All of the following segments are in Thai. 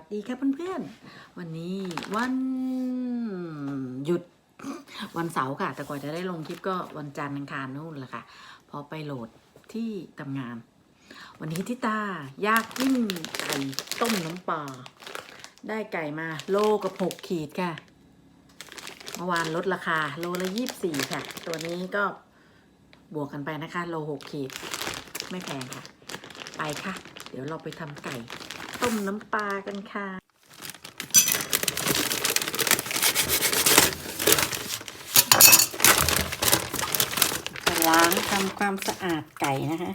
วัสดีครับเพื่อนๆ วันนี้วันหยุดวันเสาร์ค่ะ แต่กว่าจะได้ลงคลิปก็วันจันทร์อังคารนู่นแหละค่ะ พอไปโหลดที่ทำงาน วันนี้ที่ตายากยิ่งไก่ต้มน้ำปลาได้ไก่มาโลกับหกขีดค่ะ เมื่อวานลดราคาโลละยี่สี่ค่ะ ตัวนี้ก็บวกกันไปนะคะ โลหกขีด ไม่แพงค่ะ ไปค่ะ เดี๋ยวเราไปทำไก่ ต้มน้ำปลากันค่ะ ล้างทำความสะอาดไก่นะคะ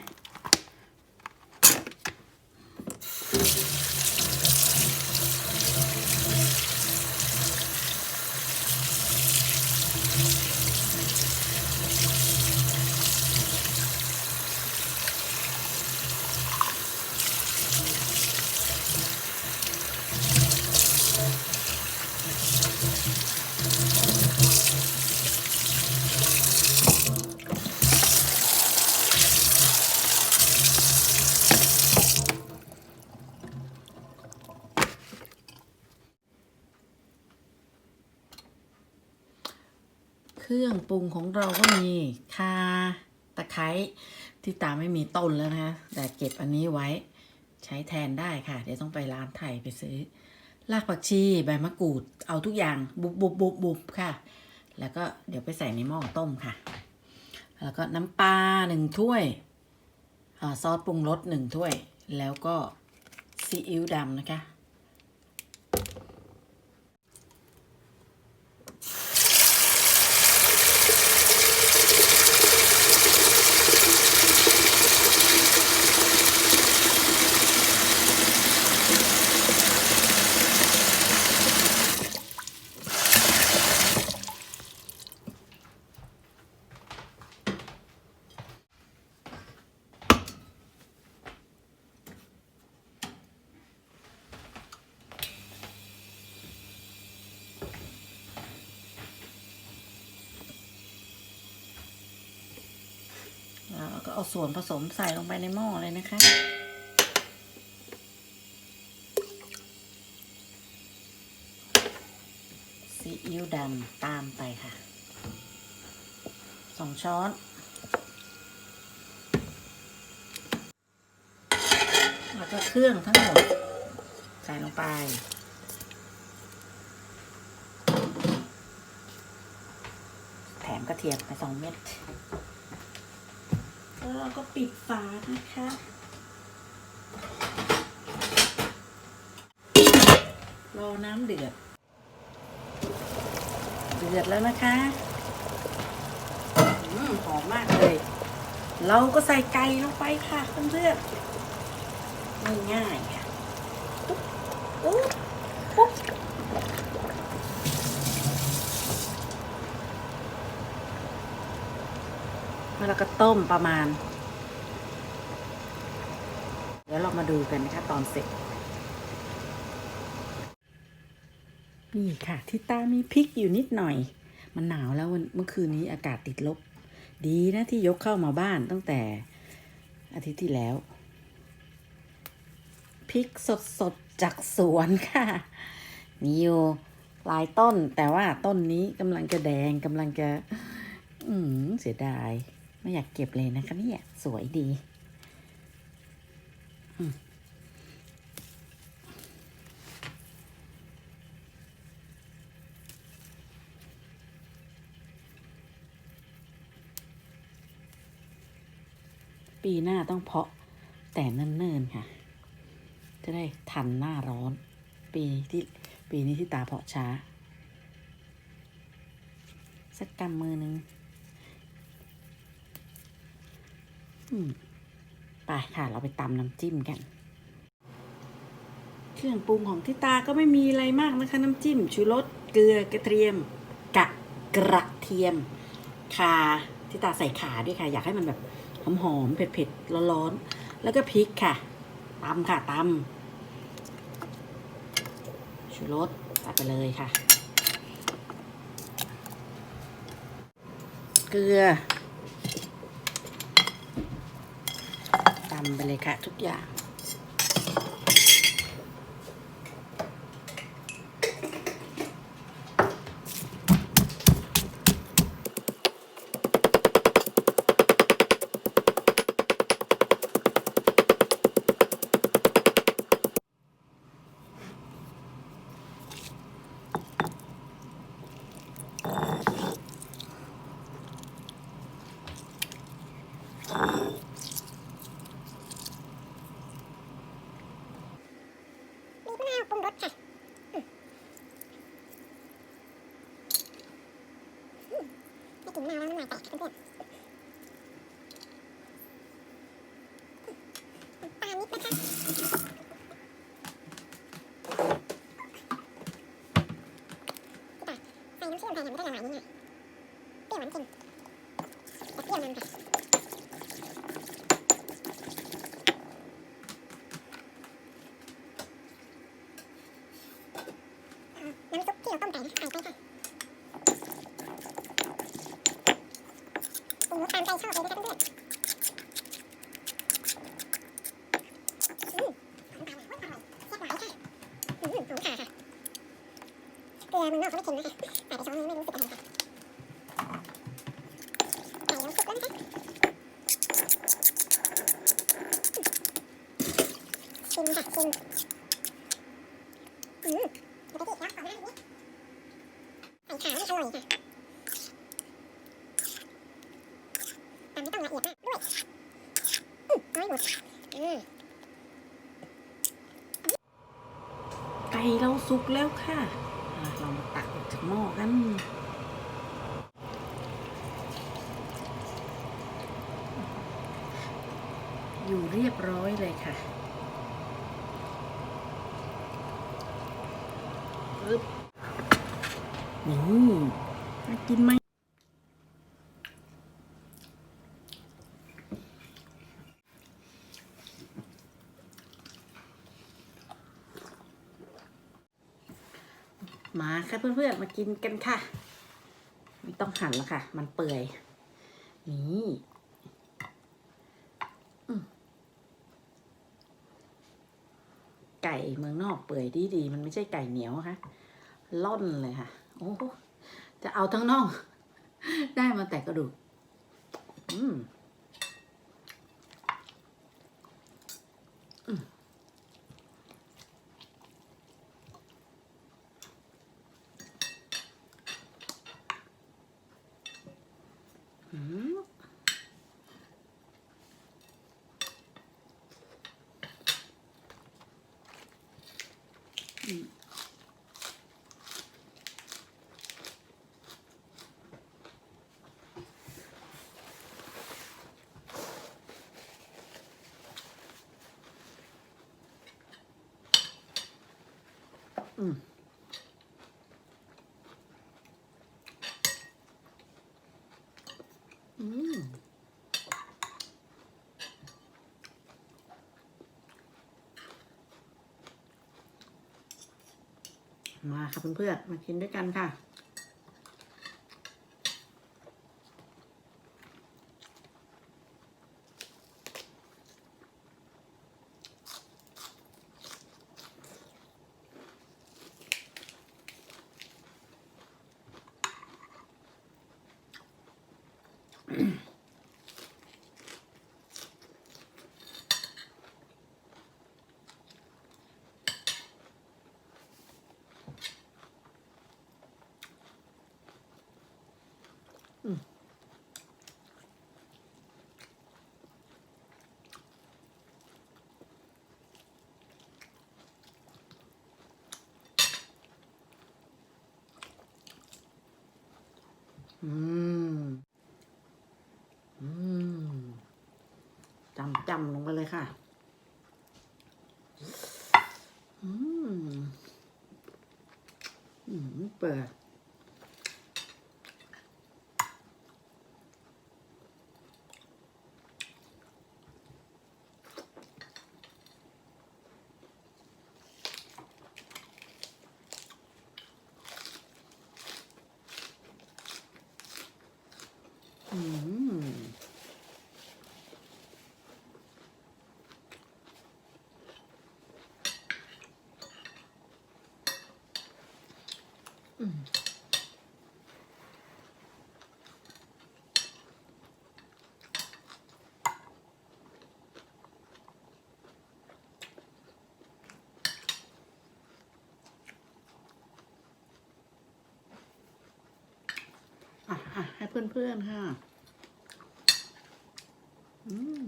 ปรุงของเราก็มีข่าตะไคร้ที่ตาไม่มีต้นแล้วนะคะแต่เก็บอันนี้ไว้ใช้แทนได้ค่ะ เดี๋ยวต้องไปร้านไทยไปซื้อรากผักชีใบมะกรูดเอาทุกอย่างบุบบุบบุบบุบค่ะ แล้วก็เดี๋ยวไปใส่ในหม้อต้มค่ะ แล้วก็น้ำปลาหนึ่งถ้วยอซอสปรุงรสหนึ่งถ้วย แล้วก็ซีอิ๊วดำนะคะ เอาส่วนผสมใส่ลงไปในหม้อเลยนะคะ ซีอิ๊วดำตามไปค่ะสองช้อนแล้วก็เครื่องทั้งหมด ใส่ลงไปแถมกระเทียมไปสองเม็ด แล้วเราก็ปิดฝานะคะ รอน้ำเดือด เดือดแล้วนะคะอืมหอมมากเลย เราก็ใส่ไก่ลงไปค่ะเพื่อนๆง่ายๆค่ะปุ๊บปุ๊บปุ๊บ แล้วเราก็ต้มประมาณ เดี๋ยวเรามาดูกันนะคะตอนเสร็จ นี่ค่ะ ที่ตามีพริกอยู่นิดหน่อย มันหนาวแล้ววันเมื่อคืนนี้อากาศติดลบ ดีนะที่ยกเข้ามาบ้านตั้งแต่อาทิตย์ที่แล้วพริกสดสดๆจากสวนค่ะ มีอยู่หลายต้นแต่ว่าต้นนี้กำลังจะแดงกำลังจะ อืมเสียดาย ไม่อยากเก็บเลยนะคะเนี่ยสวยดีปีหน้าต้องเพาะแต่เนิ่นๆค่ะ จะได้ทันหน้าร้อน ปีที่ปีนี้ที่ตาเพาะช้า สักกำมือหนึ่งอืม ไปค่ะเราไปตำน้ำจิ้มกัน เครื่องปรุงของที่ตาก็ไม่มีอะไรมากนะคะ น้ำจิ้มชูรสเกลือกระเทียม กะกระเทียมข่าที่ตาใส่ขาด้วยค่ะ อยากให้มันแบบหอมๆเผ็ดๆร้อนๆแล้วก็พริกค่ะตำค่ะตำชูรสใส่ไปเลยค่ะ เกลือำไปเลยค่ะทุกอย่าง กินมาแล้วน้ำลายแตกเพื่อนๆตามนิดนะคะใส่น้ำเชื่อมไปเนี่ยมันก็ละลายง่ายๆเปรี้ยวหวานเค็มแต่เปรี้ยวนำค่ะน้ำซุปที่เราต้มไก่นะใส่ไปค่ะปรุงรสตามใจ ชอบเลยนะคะเพื่อนๆอืมหอมตามเลยอร่อยแซ่บหวานค่ะอืมหอมค่ะเกลือมืองนอกเขาไม่เค็มนะคะใส่ไปช้อนนึงไม่รู้สึกอะไรค่ะใส่น้ำซุปแล้วนะคะชิมค่ะชิมอืมเดี๋ยวไปดิแล้วขอหน้านิดใส่ขาไม่อร่อยค่ะตามไม่ต้องละเอียดมากด้วยอืมน้อยหมดอืม ไก่เราสุกแล้วค่ะ เรามาตักออกจากหม้อกันอยู่เรียบร้อยเลยค่ะปึ๊บนี่น่ากินไหม มาค่ะเพื่อนๆมากินกันค่ะ ไม่ต้องหั่นแล้วค่ะ มันเปื่อย นี่ไก่เมืองนอกเปื่อยดีดีๆมันไม่ใช่ไก่เหนียวค่ะล่อนเลยค่ะ โอ้จะเอาทั้งน่อง ได้มาแต่กระดูก อืม อืม อืมอื มอืมมาค่ะเพื่อนๆมากินด้วยกันค่ะ อืม อืมจำจำลงไปเลยค่ะ อืม อืม เปิด อืม อืม อะอะ ให้เพื่อนๆค่ะ อืม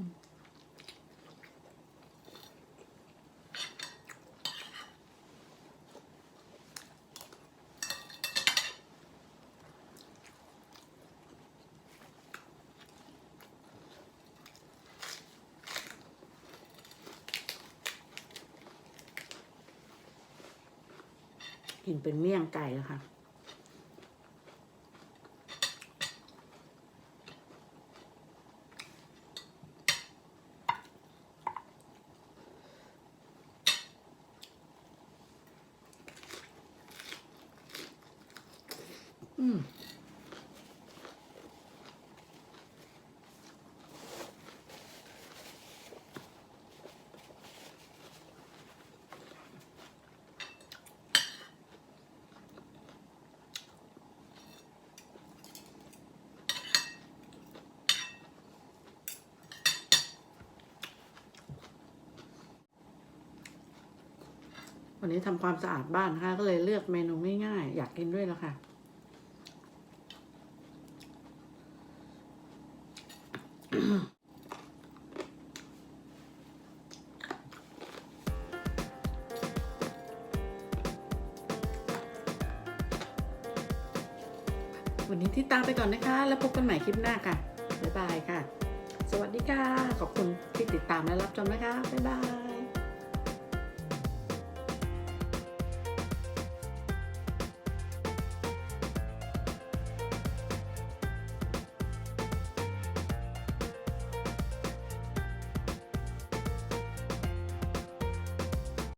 อ กินเป็นเมี่ยงไก่แล้วค่ะ อืม วันนี้ทำความสะอาดบ้านนะคะ ก็เลยเลือกเมนูง่ายๆ อยากกินด้วยแล้วค่ะ วันนี้ที่ตามไปก่อนนะคะ แล้วพบกันใหม่คลิปหน้าค่ะ บ๊ายบายค่ะ สวัสดีค่ะ ขอบคุณที่ติดตามและรับชมนะคะ บ๊ายบาย